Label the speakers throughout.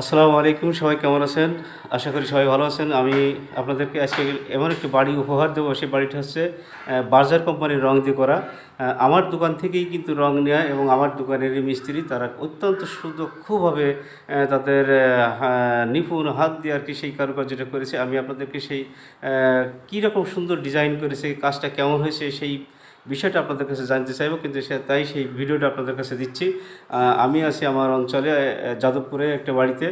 Speaker 1: আসসালামু আলাইকুম সবাই কেমন আছেন? আশা করি সবাই ভালো আছেন। আমি আপনাদেরকে আজকে এমন একটি বাড়ি উপহার দেবো সেই বাড়িটা হচ্ছে বার্জার কোম্পানির রং দিয়ে করা। আমার দোকান থেকেই কিন্তু রং নেওয়া এবং আমার দোকানের মিস্ত্রি তারা অত্যন্ত সুদক্ষভাবে তাদের নিপুণ হাত দিয়ে আর কি সেই কারুকার্যটা করেছে। আমি আপনাদেরকে সেই আহ, কী রকম সুন্দর ডিজাইন করেছে কাজটা কেমন হয়েছে সেই বিষয়টা আপনাদের কাছে জানতে চাইব, কিন্তু সে তাই সেই ভিডিওটা আপনাদের কাছে দিচ্ছি। আমি আছি আমার অঞ্চলে যাদবপুরে একটা বাড়িতে।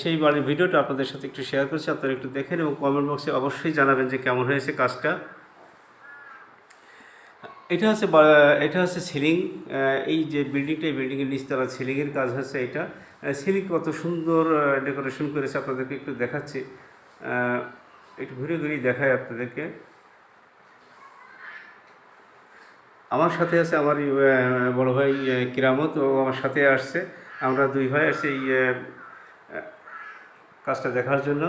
Speaker 1: সেই বাড়ির ভিডিওটা আপনাদের সাথে একটু শেয়ার করছি, আপনারা একটু দেখেন এবং কমেন্ট বক্সে অবশ্যই জানাবেন যে কেমন হয়েছে কাজটা। এটা হচ্ছে এটা হচ্ছে সিলিং। এই যে বিল্ডিংটা এই বিল্ডিংয়ের নিচতলা সিলিংয়ের কাজ হচ্ছে এটা। সিলিং কত সুন্দর ডেকোরেশন করেছে আপনাদেরকে একটু দেখাচ্ছি। একটু ঘুরে ঘুরে দেখায় আপনাদেরকে। আমার সাথে আছে আমার বড় ভাই কিরামত ও আমার সাথে আসছে। আমরা দুই ভাই আসছি এই কাজটা দেখার জন্য।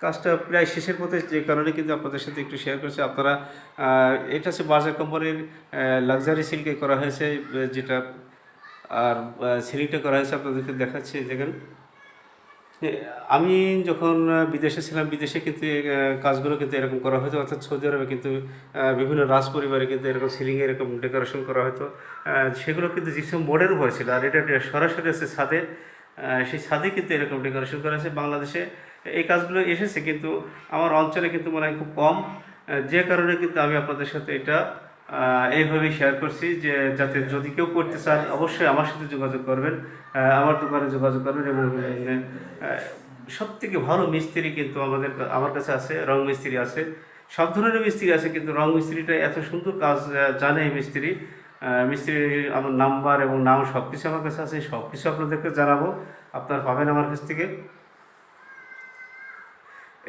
Speaker 1: কাজটা প্রায় শেষের পথে যে কারণে কিন্তু আপনাদের সাথে একটু শেয়ার করছি। আপনারা এটা হচ্ছে বাজার কোম্পানির লাক্সারি সিল্কে করা হয়েছে যেটা আর সিলিংটা করা হয়েছে আপনাদেরকে দেখাচ্ছি দেখেন এ, আমি যখন বিদেশে ছিলাম, বিদেশে কিন্তু কাজগুলো কিন্তু এরকম করা হতো, অর্থাৎ সৌদি আরবে কিন্তু বিভিন্ন রাজ পরিবারে কিন্তু এরকম সিলিংয়ে এরকম ডেকোরেশন করা হতো। সেগুলো কিন্তু জিপসাম বোর্ডের উপরে ছিল, আর এটা সরাসরি আছে ছাদে সেই ছাদে কিন্তু এরকম ডেকোরেশন করা হয়েছে। বাংলাদেশে এই কাজগুলো এসেছে, কিন্তু আমার অঞ্চলে কিন্তু মনে হয় খুব কম। যে কারণে কিন্তু আমি আপনাদের সাথে এটা এইভাবেই শেয়ার করছি যে যাতে যদি কেউ করতে চান, অবশ্যই আমার সাথে যোগাযোগ করবেন আমার দোকানে যোগাযোগ করবেন এবং সব থেকে ভালো মিস্ত্রি কিন্তু আমাদের আমার কাছে আছে, রং মিস্ত্রি আছে, সব ধরনের মিস্ত্রি আছে, কিন্তু রং মিস্ত্রিটা এত সুন্দর কাজ জানে এই মিস্ত্রি। মিস্ত্রির আমার নাম্বার এবং নাম সব কিছু আমার কাছে আছে সব কিছু আপনাদেরকে জানাব, আপনারা পাবেন আমার কাছ থেকে।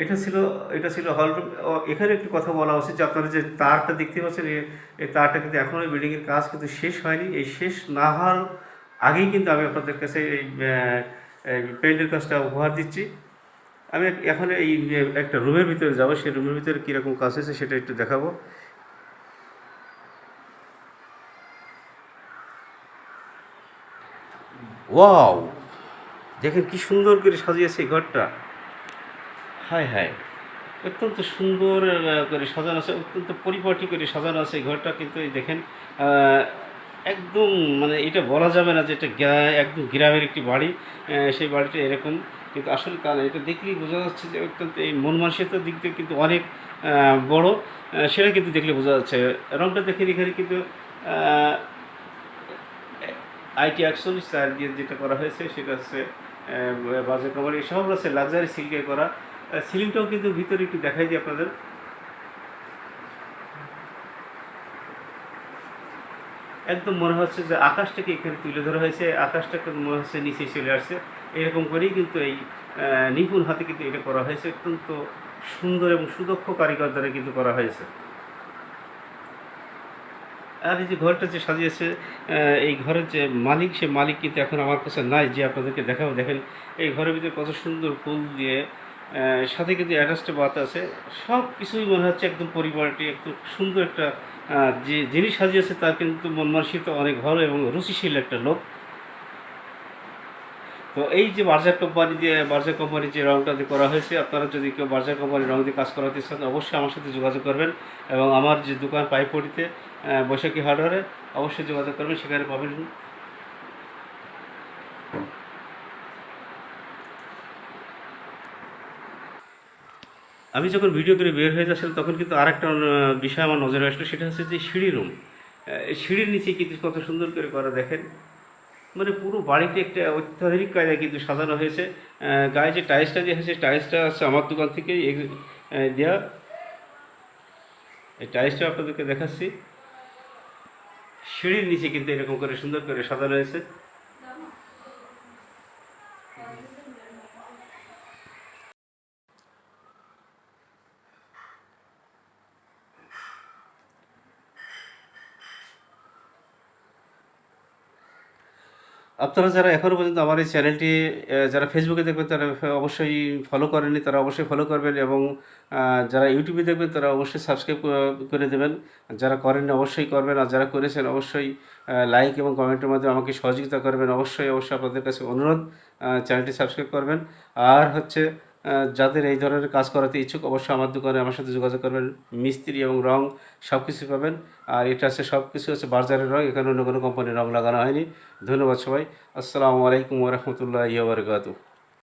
Speaker 1: এটা ছিল এটা ছিল হলরুম এখানে একটু কথা বলা উচিত যে আপনারা যে তারটা দেখতে পাচ্ছেন এই তারটা কিন্তু এখনও বিল্ডিংয়ের কাজ কিন্তু শেষ হয়নি। এই শেষ না হওয়ার আগেই কিন্তু আমি আপনাদের কাছে এই পেন্টের কাজটা উপহার দিচ্ছি। আমি এখন এই একটা রুমের ভিতরে যাব, সেই রুমের ভিতরে কীরকম কাজ হয়েছে সেটা একটু দেখাবো। ওয়াও! দেখেন কি সুন্দর করে সাজিয়েছে এই ঘরটা। হায় হায়। অত্যন্ত সুন্দর করে সাজানো আছে, অত্যন্ত পরিপাটি করে সাজানো আছে এই ঘরটা। কিন্তু এই দেখেন একদম মানে এটা বলা যাবে না যে এটা একদম গ্রামের একটি বাড়ি সেই বাড়িটা এরকম। কিন্তু আসলে তা না এটা দেখলেই বোঝা যাচ্ছে যে অত্যন্ত এই মন মানসিকতার দিক থেকে কিন্তু অনেক বড়। সেটা কিন্তু দেখলে বোঝা যাচ্ছে। রংটা দেখে এখানে কিন্তু আইটি একচল্লিশ চার দিয়ে যেটা করা হয়েছে, সেটা হচ্ছে বাজার কোম্পানি সব আছে, লাক্সারি সিল্কে করা। সিলিংটাও কিন্তু ভিতরে একটু দেখাই দিই আপনাদের। একদম মনে হচ্ছে যে আকাশটাকে এখানে তুলে ধরা হয়েছে, আকাশটাকে মনে হচ্ছে নিচে চলে আসছে। এরকম করেই কিন্তু এই নিপুণ হাতে কিন্তু এটা করা হয়েছে। অত্যন্ত সুন্দর এবং সুদক্ষ কারিগর দ্বারা কিন্তু করা হয়েছে। আর এই যে ঘরটা যে সাজিয়েছে এই ঘরের যে মালিক, সে মালিক কিন্তু এখন আমার কাছে নাই। যে আপনাদেরকে দেখাবো, দেখেন, এই ঘরের ভিতরে কত সুন্দর ফুল দিয়ে সাথে কিন্তু অ্যাটাচড বাত আছে। সব কিছুই মনে হচ্ছে একদম পরিবারটি একদম সুন্দর একটা যে যিনি সাজিয়েছে তার কিন্তু মন মানসিকতা অনেক ভালো এবং রুচিশীল একটা লোক। তো এই যে বার্জার কোম্পানি দিয়ে, বার্জার কোম্পানির যে রংটা দিয়ে করা হয়েছে, আপনারা যদি কেউ বার্জার কোম্পানির রং দিয়ে কাজ করাতে চান, অবশ্যই আমার সাথে যোগাযোগ করবেন এবং আমার যে দোকান পাইপড়িতে বৈশাখী হার্ডওয়ারে অবশ্যই যোগাযোগ করবেন, সেখানে পাবেন। আমি যখন ভিডিও করে বের হয়ে যাচ্ছিলাম তখন কিন্তু আরেকটা আহ, বিষয় আমার নজরে আসলো সেটা হচ্ছে যে সিঁড়ি রুম। সিঁড়ির নিচে কিন্তু কত সুন্দর করে করা দেখেন। মানে পুরো বাড়িতে একটা অত্যাধুনিক কায়দায় কিন্তু সাজানো হয়েছে। গায়ে যে টাইলসটা দেওয়া হয়েছে টাইলসটা হচ্ছে আমার দোকান এগ- দেওয়া। এই টাইলসটা আপনাদেরকে দেখাচ্ছি। সিঁড়ির নিচে কিন্তু এরকম করে সুন্দর করে সাজানো হয়েছে। আপনারা যারা এখনও পর্যন্ত আমার এই চ্যানেলটি যারা ফেসবুকে দেখবেন তারা অবশ্যই ফলো করেনি তারা অবশ্যই ফলো করবেন এবং যারা ইউটিউবে দেখবেন তারা অবশ্যই সাবস্ক্রাইব করে দেবেন। যারা করেননি অবশ্যই করবেন, আর যারা করেছেন অবশ্যই লাইক এবং কমেন্টের মাধ্যমে আমাকে সহযোগিতা করবেন। অবশ্যই অবশ্যই আপনাদের কাছে অনুরোধ চ্যানেলটি সাবস্ক্রাইব করবেন। আর হচ্ছে যাদের এই ধরনের কাজ করাতে ইচ্ছুক, অবশ্যই আমার দোকানে আমার সাথে যোগাযোগ করবেন। মিস্ত্রি এবং রং সব কিছু পাবেন। আর এটা হচ্ছে সব কিছু হচ্ছে বাজারের রং, এখানে অন্য কোনো কোম্পানির রং লাগানো হয়নি। ধন্যবাদ সবাই। আসসালামু আলাইকুম ওরহমতুল্লাহ বারকাতু